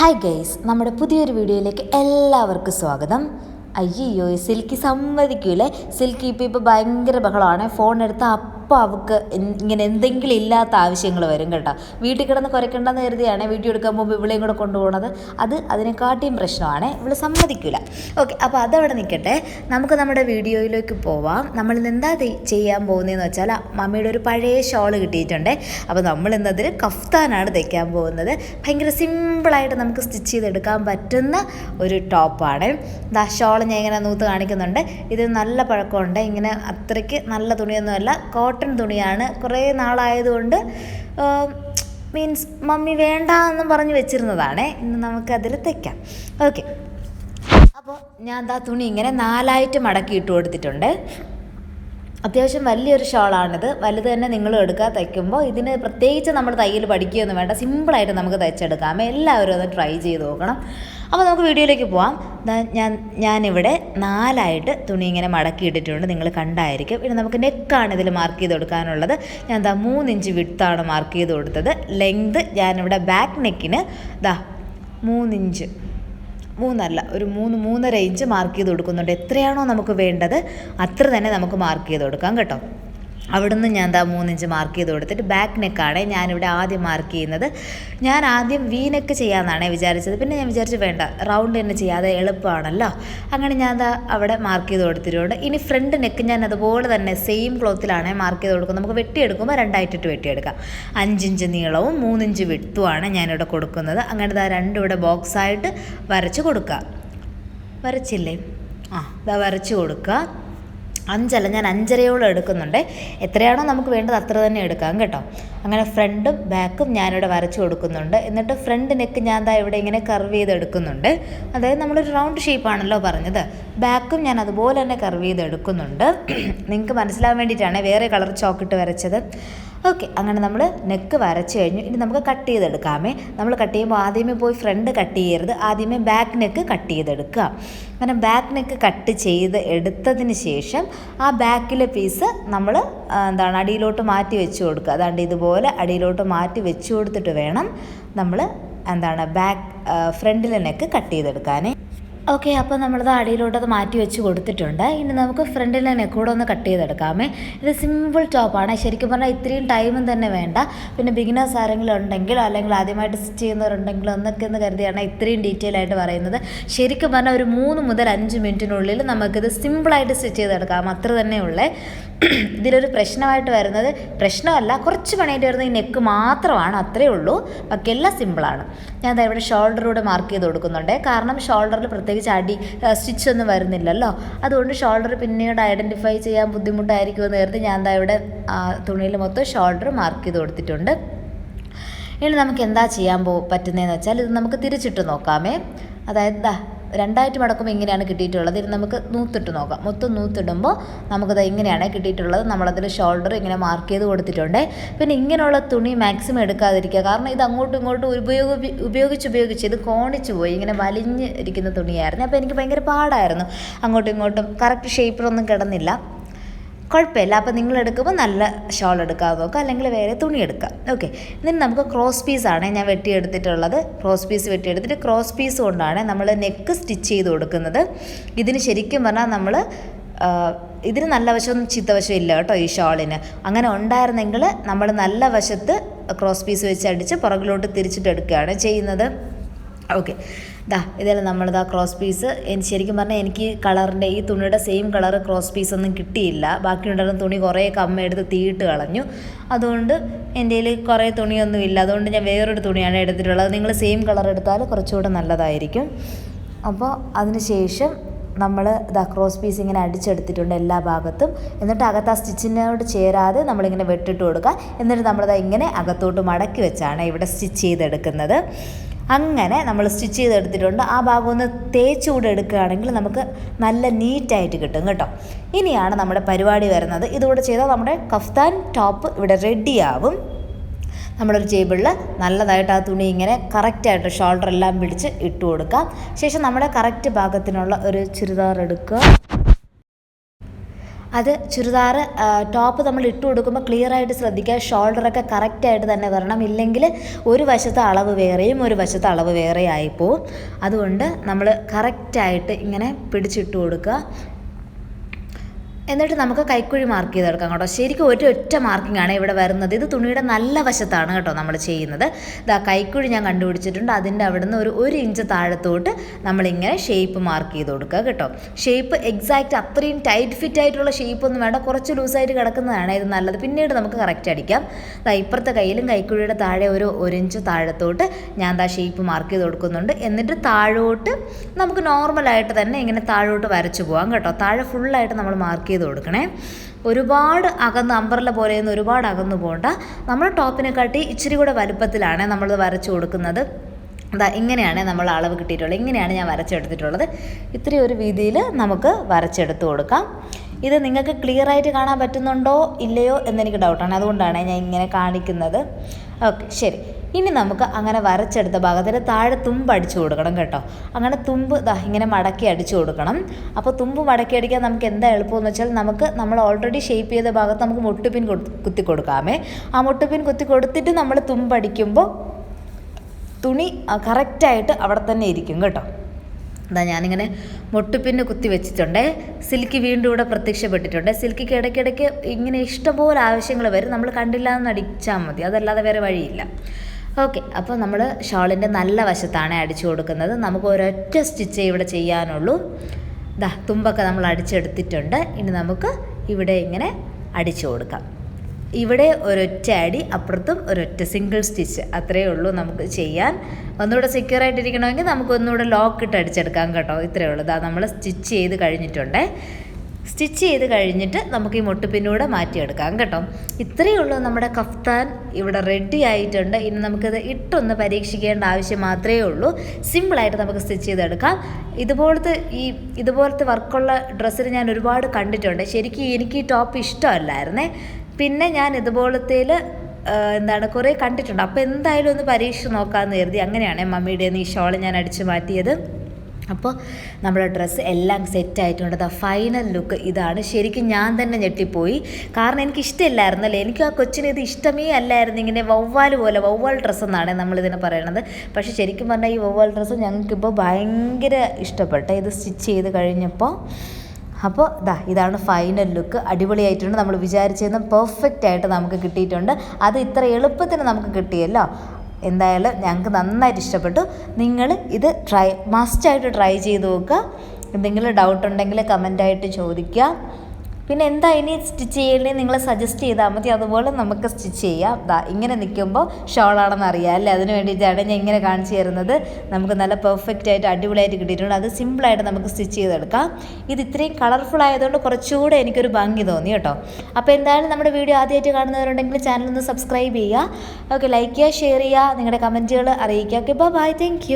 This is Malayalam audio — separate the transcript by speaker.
Speaker 1: ഹായ് ഗൈസ് നമ്മുടെ പുതിയൊരു വീഡിയോയിലേക്ക് എല്ലാവർക്കും സ്വാഗതം. അയ്യോ സിൽക്കി സമ്മതിക്കൂലേ? സിൽക്കി ഇപ്പോൾ ഇപ്പോൾ ഭയങ്കര ബഹളമാണ്. ഫോൺ എടുത്താൽ അപ്പോൾ അവൾക്ക് ഇങ്ങനെ എന്തെങ്കിലും ഇല്ലാത്ത ആവശ്യങ്ങൾ വരും കേട്ടോ. വീട്ടിൽ കിടന്ന് കുരയ്ക്കണ്ടെന്ന് കരുതിയാണ് വീഡിയോ എടുക്കാൻ പോകുമ്പോൾ ഇവിളെയും കൂടെ കൊണ്ടുപോകണത് അത് അതിനെക്കാട്ടിയും പ്രശ്നമാണ്. ഇവൾ സമ്മതിക്കില്ല ഓക്കെ അപ്പോൾ അതവിടെ നിൽക്കട്ടെ നമുക്ക് നമ്മുടെ വീഡിയോയിലേക്ക് പോവാം. നമ്മൾ ഇന്ന് എന്താ ചെയ്യാൻ പോകുന്നതെന്ന് വെച്ചാൽ മമ്മിയുടെ ഒരു പഴയ ഷോൾ കിട്ടിയിട്ടുണ്ട്. അപ്പോൾ നമ്മൾ ഇന്നതിൽ കഫ്താനാണ് തയ്ക്കാൻ പോകുന്നത്. ഭയങ്കര സിമ്പിളായിട്ട് നമുക്ക് സ്റ്റിച്ച് ചെയ്തെടുക്കാൻ പറ്റുന്ന ഒരു ടോപ്പാണ്. ദാ ഷോൾ ഞാൻ ഇങ്ങനെ നൂത്ത് കാണിക്കുന്നുണ്ട്. ഇത് നല്ല പഴക്കമുണ്ട്. ഇങ്ങനെ അത്രയ്ക്ക് നല്ല തുണിയൊന്നുമല്ല. കോട്ടൺ തുണിയാണ്. കുറേ നാളായതുകൊണ്ട് മീൻസ് മമ്മി വേണ്ട എന്നും പറഞ്ഞ് വെച്ചിരുന്നതാണ്. ഇന്ന് നമുക്കതിൽ തയ്ക്കാം. ഓക്കെ. അപ്പോൾ ഞാൻ ദാ തുണി ഇങ്ങനെ നാലായിട്ട് മടക്കി ഇട്ട് കൊടുത്തിട്ടുണ്ട്. അത്യാവശ്യം വലിയൊരു ഷോളാണിത്. വലുത് തന്നെ നിങ്ങൾ എടുക്കുക തയ്ക്കുമ്പോൾ ഇതിന് പ്രത്യേകിച്ച് നമ്മൾ തയ്യൽ പഠിക്കുകയൊന്നും വേണ്ട. സിമ്പിളായിട്ട് നമുക്ക് തയ്ച്ചെടുക്കാം. എല്ലാവരും അത് ട്രൈ ചെയ്ത് നോക്കണം. അപ്പോൾ നമുക്ക് വീഡിയോയിലേക്ക് പോവാം. ഞാൻ ഞാനിവിടെ നാലായിട്ട് തുണി ഇങ്ങനെ മടക്കി ഇട്ടിട്ടുണ്ട്. നിങ്ങൾ കണ്ടായിരിക്കും. ഇനി നമുക്ക് നെക്കാണ് ഇതിൽ മാർക്ക് ചെയ്ത് കൊടുക്കാനുള്ളത്. ഞാൻ എന്താ മൂന്നിഞ്ച് വിട്താണ് മാർക്ക് ചെയ്ത് കൊടുത്തത്. ലെങ്ത് ഞാനിവിടെ ബാക്ക് നെക്കിന് ഇതാ മൂന്നിഞ്ച് മൂന്നല്ല ഒരു മൂന്ന് മൂന്നര ഇഞ്ച് മാർക്ക് ചെയ്ത് കൊടുക്കുന്നുണ്ട്. എത്രയാണോ നമുക്ക് വേണ്ടത് അത്ര തന്നെ നമുക്ക് മാർക്ക് ചെയ്ത് കൊടുക്കാം കേട്ടോ. അവിടുന്ന് ഞാൻ ദാ മൂന്നിഞ്ച് മാർക്ക് ചെയ്ത് കൊടുത്തിട്ട് ബാക്ക് നെക്കാണ് ഞാനിവിടെ ആദ്യം മാർക്ക് ചെയ്യുന്നത്. ഞാൻ ആദ്യം വി നെക്ക് ചെയ്യാമെന്നാണ് വിചാരിച്ചത്. പിന്നെ ഞാൻ വിചാരിച്ചു വേണ്ട റൗണ്ട് തന്നെ ചെയ്യാതെ എളുപ്പമാണല്ലോ. അങ്ങനെ ഞാൻ ദാ അവിടെ മാർക്ക് ചെയ്ത് കൊടുത്തിട്ടുണ്ട്. ഇനി ഫ്രണ്ട് നെക്ക് ഞാൻ അതുപോലെ തന്നെ സെയിം ക്ലോത്തിലാണ് മാർക്ക് ചെയ്ത് കൊടുക്കുന്നത്. നമുക്ക് വെട്ടിയെടുക്കുമ്പോൾ രണ്ടായിട്ടിട്ട് വെട്ടിയെടുക്കാം. അഞ്ചിഞ്ച് നീളവും മൂന്നിഞ്ച് വിട്ടുമാണ് ഞാനിവിടെ കൊടുക്കുന്നത്. അങ്ങനെ ദാ രണ്ടും ഇവിടെ ബോക്സായിട്ട് വരച്ച് കൊടുക്കുക വരച്ചില്ലേ? ആ ദാ വരച്ച് കൊടുക്കുക. അഞ്ചല്ല ഞാൻ അഞ്ചരയോളം എടുക്കുന്നുണ്ട്. എത്രയാണോ നമുക്ക് വേണ്ടത് അത്ര തന്നെ എടുക്കാം കേട്ടോ. അങ്ങനെ ഫ്രണ്ടും ബാക്കും ഞാനിവിടെ വരച്ച് കൊടുക്കുന്നുണ്ട്. എന്നിട്ട് ഫ്രണ്ട് നെക്ക് ഞാൻ ദാ ഇവിടെ ഇങ്ങനെ കർവ് ചെയ്ത് എടുക്കുന്നുണ്ട് അതായത് നമ്മളൊരു റൗണ്ട് ഷേപ്പാണല്ലോ പറഞ്ഞത്. ബാക്കും ഞാൻ അതുപോലെ തന്നെ കർവ് ചെയ്ത് എടുക്കുന്നുണ്ട് നിങ്ങൾക്ക് മനസ്സിലാവാൻ വേണ്ടിയിട്ടാണ് വേറെ കളർ ചോക്കിട്ട് വരച്ചത്. ഓക്കെ അങ്ങനെ നമ്മൾ നെക്ക് വരച്ച് കഴിഞ്ഞു. ഇനി നമുക്ക് കട്ട് ചെയ്തെടുക്കാമേ. നമ്മൾ കട്ട് ചെയ്യുമ്പോൾ ആദ്യമേ പോയി ഫ്രണ്ട് കട്ട് ചെയ്യരുത്. ആദ്യമേ ബാക്ക് നെക്ക് കട്ട് ചെയ്തെടുക്കുക. അങ്ങനെ ബാക്ക് നെക്ക് കട്ട് ചെയ്ത് എടുത്തതിന് ശേഷം ആ ബാക്കിലെ പീസ് നമ്മൾ എന്താണ് അടിയിലോട്ട് മാറ്റി വെച്ച് കൊടുക്കുക. അതാണ്ട് ഇതുപോലെ അടിയിലോട്ട് മാറ്റി വെച്ച് കൊടുത്തിട്ട് വേണം നമ്മൾ എന്താണ് ബാക്ക് ഫ്രണ്ടിലെ നെക്ക് കട്ട് ചെയ്തെടുക്കാനേ. ഓക്കെ അപ്പോൾ നമ്മളത് അത് മാറ്റി വെച്ച് കൊടുത്തിട്ടുണ്ട്. ഇനി നമുക്ക് ഫ്രണ്ടിലെ നെക്കൂടെ ഒന്ന് കട്ട് ചെയ്തെടുക്കാമേ. ഇത് സിമ്പിൾ ടോപ്പാണ് ശരിക്കും പറഞ്ഞാൽ ഇത്രയും ടൈമും തന്നെ വേണ്ട. പിന്നെ ബിഗിനേഴ്സ് ആരെങ്കിലും ഉണ്ടെങ്കിലോ അല്ലെങ്കിൽ ആദ്യമായിട്ട് സ്റ്റിച്ച് ചെയ്യുന്നവരുണ്ടെങ്കിലോ എന്നൊക്കെ എന്ന് കരുതിയാണ് ഇത്രയും ഡീറ്റെയിൽ ആയിട്ട് പറയുന്നത്. ശരിക്കും പറഞ്ഞാൽ ഒരു മൂന്ന് മുതൽ അഞ്ച് മിനിറ്റിനുള്ളിൽ നമുക്കിത് സിമ്പിളായിട്ട് സ്റ്റിച്ച് ചെയ്തെടുക്കാം. അത്ര തന്നെ ഉള്ളേ. ഇതിലൊരു പ്രശ്നമായിട്ട് വരുന്നത് പ്രശ്നമല്ല കുറച്ച് പണിയായിട്ട് വരുന്നത് ഈ നെക്ക് മാത്രമാണ് അത്രയേ ഉള്ളൂ. ബാക്കി എല്ലാം സിമ്പിളാണ് ഞാൻ ഇവിടെ ഷോൾഡറിലൂടെ മാർക്ക് ചെയ്ത് കൊടുക്കുന്നുണ്ട്. കാരണം ഷോൾഡറിൽ അടി സ്റ്റിച്ച് ഒന്നും വരുന്നില്ലല്ലോ. അതുകൊണ്ട് ഷോൾഡർ പിന്നീട് ഐഡന്റിഫൈ ചെയ്യാൻ ബുദ്ധിമുട്ടായിരിക്കും എന്ന് കരുതി ഞാൻ ദാ ഇവിടെ തുണിയിൽ മൊത്തം ഷോൾഡർ മാർക്ക് ചെയ്ത് കൊടുത്തിട്ടുണ്ട്. ഇനി നമുക്ക് എന്താ ചെയ്യാൻ പോ പറ്റുന്നതെന്ന് വെച്ചാൽ ഇത് നമുക്ക് തിരിച്ചിട്ട് നോക്കാമേ. അതായത് രണ്ടായിട്ട് മടക്കുമ്പോൾ ഇങ്ങനെയാണ് കിട്ടിയിട്ടുള്ളത്. ഇത് നമുക്ക് നൂത്തിട്ട് നോക്കാം. മൊത്തം നൂത്തിടുമ്പോൾ നമുക്കത് ഇങ്ങനെയാണ് കിട്ടിയിട്ടുള്ളത്. നമ്മളതിൽ ഷോൾഡർ ഇങ്ങനെ മാർക്ക് ചെയ്ത് കൊടുത്തിട്ടുണ്ട്. പിന്നെ ഇങ്ങനെയുള്ള തുണി മാക്സിമം എടുക്കാതിരിക്കുക. കാരണം ഇത് അങ്ങോട്ടും ഇങ്ങോട്ടും ഉപയോഗ ഉപയോഗിച്ച് ഉപയോഗിച്ച് ഇത് കോണിച്ച് പോയി. ഇങ്ങനെ വലിഞ്ഞ് ഇരിക്കുന്ന തുണിയായിരുന്നു. അപ്പോൾ എനിക്ക് ഭയങ്കര പാടായിരുന്നു. അങ്ങോട്ടും ഇങ്ങോട്ടും കറക്റ്റ് ഷേപ്പിലൊന്നും കിടന്നില്ല. കുഴപ്പമില്ല. അപ്പോൾ നിങ്ങൾ എടുക്കുമ്പോൾ നല്ല ഷോൾ എടുക്കാൻ നോക്കുക. അല്ലെങ്കിൽ വേറെ തുണി എടുക്കാം. ഓക്കെ എന്നിട്ട് നമുക്ക് ക്രോസ് പീസാണ് ഞാൻ വെട്ടിയെടുത്തിട്ടുള്ളത്. ക്രോസ് പീസ് വെട്ടിയെടുത്തിട്ട് ക്രോസ് പീസ് കൊണ്ടാണ് നമ്മൾ നെക്ക് സ്റ്റിച്ച് ചെയ്ത് കൊടുക്കുന്നത്. ഇതിന് ശരിക്കും പറഞ്ഞാൽ നമ്മൾ ഇതിന് നല്ല വശവും ചീത്തവശവും ഇല്ല കേട്ടോ ഈ ഷോളിന് അങ്ങനെ ഉണ്ടായിരുന്നെങ്കിൽ നമ്മൾ നല്ല വശത്ത് ക്രോസ് പീസ് വെച്ച് അടിച്ച് പുറകിലോട്ട് തിരിച്ചിട്ട് എടുക്കുകയാണ് ചെയ്യുന്നത്. ഓക്കെ ദാ ഇതെല്ലാം നമ്മളിതാ ക്രോസ് പീസ് ശരിക്കും പറഞ്ഞാൽ എനിക്ക് കളറിന്റെ ഈ തുണിയുടെ സെയിം കളർ ക്രോസ് പീസ് ഒന്നും കിട്ടിയില്ല. ബാക്കിയുണ്ടായിരുന്ന തുണി കുറേ കമ്മ എടുത്ത് തീയിട്ട് കളഞ്ഞു. അതുകൊണ്ട് എന്റെ കയ്യിൽ കുറേ തുണിയൊന്നും ഇല്ല. അതുകൊണ്ട് ഞാൻ വേറൊരു തുണിയാണ് എടുത്തിട്ടുള്ളത്. നിങ്ങൾ സെയിം കളർ എടുത്താൽ കുറച്ചുകൂടെ നല്ലതായിരിക്കും. അപ്പോൾ അതിന് ശേഷം നമ്മൾ ഇതാ ക്രോസ് പീസ് ഇങ്ങനെ അടിച്ചെടുത്തിട്ടുണ്ട് എല്ലാ ഭാഗത്തും. എന്നിട്ട് അകത്ത് ആ സ്റ്റിച്ചിനോട് ചേരാതെ നമ്മളിങ്ങനെ വെട്ടിട്ട് കൊടുക്കുക. എന്നിട്ട് നമ്മളിതാ ഇങ്ങനെ അകത്തോട്ട് മടക്കി വെച്ചാണ് ഇവിടെ സ്റ്റിച്ച് ചെയ്തെടുക്കുന്നത്. അങ്ങനെ നമ്മൾ സ്റ്റിച്ച് ചെയ്തെടുത്തിട്ടുണ്ട്. ആ ഭാഗം ഒന്ന് തേച്ചുകൂടെ എടുക്കുകയാണെങ്കിൽ നമുക്ക് നല്ല നീറ്റായിട്ട് കിട്ടും കേട്ടോ. ഇനിയാണ് നമ്മുടെ പരിപാടി വരുന്നത്. ഇതുകൂടെ ചെയ്താൽ നമ്മുടെ കഫ്താൻ ടോപ്പ് ഇവിടെ റെഡിയാവും നമ്മളൊരു ടേബിളിൽ നല്ലതായിട്ട് ആ തുണി ഇങ്ങനെ കറക്റ്റായിട്ട് ഷോൾഡർ എല്ലാം പിടിച്ച് ഇട്ട് കൊടുക്കാം. ശേഷം നമ്മുടെ കറക്റ്റ് ഭാഗത്തിനുള്ള ഒരു ചുരിദാർ എടുക്കുക. അത് ചുരിദാർ ടോപ്പ് നമ്മൾ ഇട്ട് കൊടുക്കുമ്പോൾ ക്ലിയർ ആയിട്ട് ശ്രദ്ധിക്കുക. ഷോൾഡറൊക്കെ കറക്റ്റായിട്ട് തന്നെ വരണം. ഇല്ലെങ്കിൽ ഒരു വശത്തെ അളവ് വേറെയും ഒരു വശത്തെ അളവ് വേറെ ആയിപ്പോവും. അതുകൊണ്ട് നമ്മൾ കറക്റ്റായിട്ട് ഇങ്ങനെ പിടിച്ചിട്ട് കൊടുക്കുക. എന്നിട്ട് നമുക്ക് കൈക്കുഴി മാർക്ക് ചെയ്തെടുക്കാം കേട്ടോ. ശരിക്കും ഒരു ഒറ്റ മാർക്കിംഗ് ആണ് ഇവിടെ വരുന്നത്. ഇത് തുണിയുടെ നല്ല വശത്താണ് കേട്ടോ നമ്മൾ ചെയ്യുന്നത്. ഇതാ കൈക്കുഴി ഞാൻ കണ്ടുപിടിച്ചിട്ടുണ്ട്. അതിന്റെ അവിടെ നിന്ന് ഒരു ഒരു ഇഞ്ച് താഴത്തോട്ട് നമ്മളിങ്ങനെ ഷേപ്പ് മാർക്ക് ചെയ്ത് കൊടുക്കുക കേട്ടോ. ഷേപ്പ് എക്സാക്റ്റ് അത്രയും ടൈറ്റ് ഫിറ്റ് ആയിട്ടുള്ള ഷേപ്പ് ഒന്നും വേണ്ട. കുറച്ച് ലൂസായിട്ട് കിടക്കുന്നതാണ് ഇത് നല്ലത്. പിന്നീട് നമുക്ക് കറക്റ്റ് അടിക്കാം. ദാ ഇപ്പുറത്തെ കയ്യിലും കൈക്കുഴിയുടെ താഴെ ഒരു ഒരു ഇഞ്ച് താഴത്തോട്ട് ഞാൻ ദാ ഷേപ്പ് മാർക്ക് ചെയ്ത് കൊടുക്കുന്നുണ്ട്. എന്നിട്ട് താഴോട്ട് നമുക്ക് നോർമലായിട്ട് തന്നെ ഇങ്ങനെ താഴോട്ട് വരച്ചു പോകാം കേട്ടോ. താഴെ ഫുള്ളായിട്ട് നമ്മൾ മാർക്ക് ചെയ്ത് കൊടുക്കണേ. ഒരുപാട് അകന്ന് അമ്പർല നിന്ന് ഒരുപാട് അകന്നു പോകണ്ട നമ്മൾ ടോപ്പിനെ കാട്ടി ഇച്ചിരി കൂടെ വലുപ്പത്തിലാണ് നമ്മൾ വരച്ചു കൊടുക്കുന്നത്. അതാ ഇങ്ങനെയാണ് നമ്മൾ അളവ് കിട്ടിയിട്ടുള്ളത്. ഇങ്ങനെയാണ് ഞാൻ വരച്ചെടുത്തിട്ടുള്ളത്. ഇത്രയും ഒരു രീതിയിൽ നമുക്ക് വരച്ചെടുത്ത് കൊടുക്കാം. ഇത് നിങ്ങൾക്ക് ക്ലിയർ ആയിട്ട് കാണാൻ പറ്റുന്നുണ്ടോ ഇല്ലയോ എന്നെനിക്ക് ഡൗട്ടാണ് അതുകൊണ്ടാണ് ഞാൻ ഇങ്ങനെ കാണിക്കുന്നത്. ഓക്കെ ശരി. ഇനി നമുക്ക് അങ്ങനെ വരച്ചെടുത്ത ഭാഗത്തിൽ താഴെ തുമ്പ് അടിച്ചു കൊടുക്കണം കേട്ടോ. അങ്ങനെ തുമ്പ് ദാ ഇങ്ങനെ മടക്കി അടിച്ചു കൊടുക്കണം. അപ്പോൾ തുമ്പ് മടക്കി അടിക്കാൻ നമുക്ക് എന്താ എളുപ്പമെന്ന് വെച്ചാൽ നമുക്ക് നമ്മൾ ഓൾറെഡി ഷേപ്പ് ചെയ്ത ഭാഗത്ത് നമുക്ക് മുട്ടുപിൻ കുത്തി കൊടുക്കാമേ. ആ മുട്ടുപിൻ കുത്തി കൊടുത്തിട്ട് നമ്മൾ തുമ്പ് അടിക്കുമ്പോൾ തുണി കറക്റ്റായിട്ട് അവിടെ തന്നെ ഇരിക്കും കേട്ടോ. എന്താ ഞാനിങ്ങനെ മുട്ടുപിന്ന് കുത്തി വെച്ചിട്ടുണ്ട്. സിൽക്കി വീണ്ടും ഇവിടെ പ്രത്യക്ഷപ്പെട്ടിട്ടുണ്ട്. സിൽക്കിക്ക് ഇടയ്ക്കിടയ്ക്ക് ഇങ്ങനെ ഇഷ്ടംപോലെ ആവശ്യങ്ങൾ വരും. നമ്മൾ കണ്ടില്ല എന്ന് അടിച്ചാൽ മതി. അതല്ലാതെ വേറെ വഴിയില്ല. ഓക്കെ അപ്പോൾ നമ്മൾ ഷാളിന്റെ നല്ല വശത്താണ് അടിച്ചു കൊടുക്കുന്നത്. നമുക്ക് ഒരൊറ്റ സ്റ്റിച്ചേ ഇവിടെ ചെയ്യാനുള്ളൂ. ദാ തുമ്പൊക്കെ നമ്മൾ അടിച്ചെടുത്തിട്ടുണ്ട്. ഇനി നമുക്ക് ഇവിടെ ഇങ്ങനെ അടിച്ചു കൊടുക്കാം. ഇവിടെ ഒരൊറ്റ അടി അപ്പുറത്തും ഒരൊറ്റ സിംഗിൾ സ്റ്റിച്ച് അത്രയേ ഉള്ളൂ നമുക്ക് ചെയ്യാൻ. ഒന്നുകൂടെ സെക്യൂർ ആയിട്ടിരിക്കണമെങ്കിൽ നമുക്ക് ഒന്നുകൂടെ ലോക്ക് ഇട്ട് അടിച്ചെടുക്കാം കേട്ടോ. ഇത്രയേ ഉള്ളൂ. ഇതാ നമ്മൾ സ്റ്റിച്ച് ചെയ്ത് കഴിഞ്ഞിട്ടുണ്ടേ. സ്റ്റിച്ച് ചെയ്ത് കഴിഞ്ഞിട്ട് നമുക്ക് ഈ മുട്ടുപിന്നൂടെ മാറ്റിയെടുക്കാം കേട്ടോ. ഇത്രയേ ഉള്ളൂ നമ്മുടെ കഫ്താൻ ഇവിടെ റെഡി ആയിട്ടുണ്ട്. ഇനി നമുക്കിത് ഇട്ടൊന്ന് പരീക്ഷിക്കേണ്ട ആവശ്യം മാത്രമേ ഉള്ളൂ. സിമ്പിളായിട്ട് നമുക്ക് സ്റ്റിച്ച് ചെയ്തെടുക്കാം. ഇതുപോലത്തെ ഈ ഇതുപോലത്തെ വർക്കുള്ള ഡ്രസ്സിന് ഞാൻ ഒരുപാട് കണ്ടിട്ടുണ്ട്. ശരിക്കും എനിക്ക് ഈ ടോപ്പ് ഇഷ്ടമല്ലായിരുന്നേ. പിന്നെ ഞാൻ ഇതുപോലത്തേൽ എന്താണ് കുറേ കണ്ടിട്ടുണ്ട്. അപ്പോൾ എന്തായാലും ഒന്ന് പരീക്ഷിച്ച് നോക്കാമെന്ന് കരുതി അങ്ങനെയാണ് മമ്മിയുടെ ഈ ഷോൾ ഞാൻ അടിച്ചു മാറ്റിയത്. അപ്പോൾ നമ്മുടെ ഡ്രസ്സ് എല്ലാം സെറ്റ് ആയിട്ടുണ്ട്. ദ ഫൈനൽ ലുക്ക് ഇതാണ്. ശരിക്കും ഞാൻ തന്നെ ഞെട്ടിപ്പോയി. കാരണം എനിക്ക് ഇഷ്ടമില്ലായിരുന്നല്ലേ എനിക്ക് ആ കൊച്ചിന് ഇത് ഇഷ്ടമേ അല്ലായിരുന്നു. ഇങ്ങനെ വവ്വാൽ പോലെ വവ്വാൽ ഡ്രസ്സ് എന്നാണ് നമ്മളിതിനെ പറയണത്. പക്ഷേ ശരിക്കും പറഞ്ഞാൽ ഈ വവ്വാൽ ഡ്രസ്സ് ഞങ്ങൾക്കിപ്പോൾ ഭയങ്കര ഇഷ്ടപ്പെട്ടു ഇത് സ്റ്റിച്ച് ചെയ്ത് കഴിഞ്ഞപ്പോൾ അപ്പോൾ ദാ ഇതാണ് ഫൈനൽ ലുക്ക് അടിപൊളിയായിട്ടുണ്ട്. നമ്മൾ വിചാരിച്ചിരുന്ന പെർഫെക്റ്റ് ആയിട്ട് നമുക്ക് കിട്ടിയിട്ടുണ്ട്. അത് ഇത്ര എളുപ്പത്തിന് നമുക്ക് കിട്ടിയല്ലോ. എന്തായാലും ഞങ്ങൾക്ക് നന്നായിട്ട് ഇഷ്ടപ്പെട്ടു. നിങ്ങൾ ഇത് ട്രൈ മസ്റ്റായിട്ട് ട്രൈ ചെയ്ത് നോക്കുക. എന്തെങ്കിലും ഡൗട്ട് ഉണ്ടെങ്കിൽ കമന്റായിട്ട് ചോദിക്കുക. പിന്നെ എന്താ ഇനി സ്റ്റിച്ച് ചെയ്യേണ്ടത് നിങ്ങൾ സജസ്റ്റ് ചെയ്താൽ മതി. അതുപോലെ നമുക്ക് സ്റ്റിച്ച് ചെയ്യാം. ദാ ഇങ്ങനെ നിൽക്കുമ്പോൾ ഷോളാണെന്ന് അറിയാം അല്ലേ? അതിന് വേണ്ടിയിട്ടാണ് ഞാൻ ഇങ്ങനെ കാണിച്ചു തരുന്നത്. നമുക്ക് നല്ല പെർഫെക്റ്റ് ആയിട്ട് അടിപൊളിയായിട്ട് കിട്ടിയിട്ടുണ്ട്. അത് സിമ്പിളായിട്ട് നമുക്ക് സ്റ്റിച്ച് ചെയ്തെടുക്കാം. ഇത് ഇത്രയും കളർഫുൾ ആയതുകൊണ്ട് കുറച്ചുകൂടെ എനിക്കൊരു ഭംഗി തോന്നി കേട്ടോ. അപ്പോൾ എന്തായാലും നമ്മുടെ വീഡിയോ ആദ്യമായിട്ട് കാണുന്നവരുണ്ടെങ്കിൽ ചാനൽ ഒന്ന് സബ്സ്ക്രൈബ് ചെയ്യുക. ഓക്കെ ലൈക്ക് ചെയ്യുക ഷെയർ ചെയ്യുക. നിങ്ങളുടെ കമന്റുകൾ അറിയിക്കുക. Okay bye thank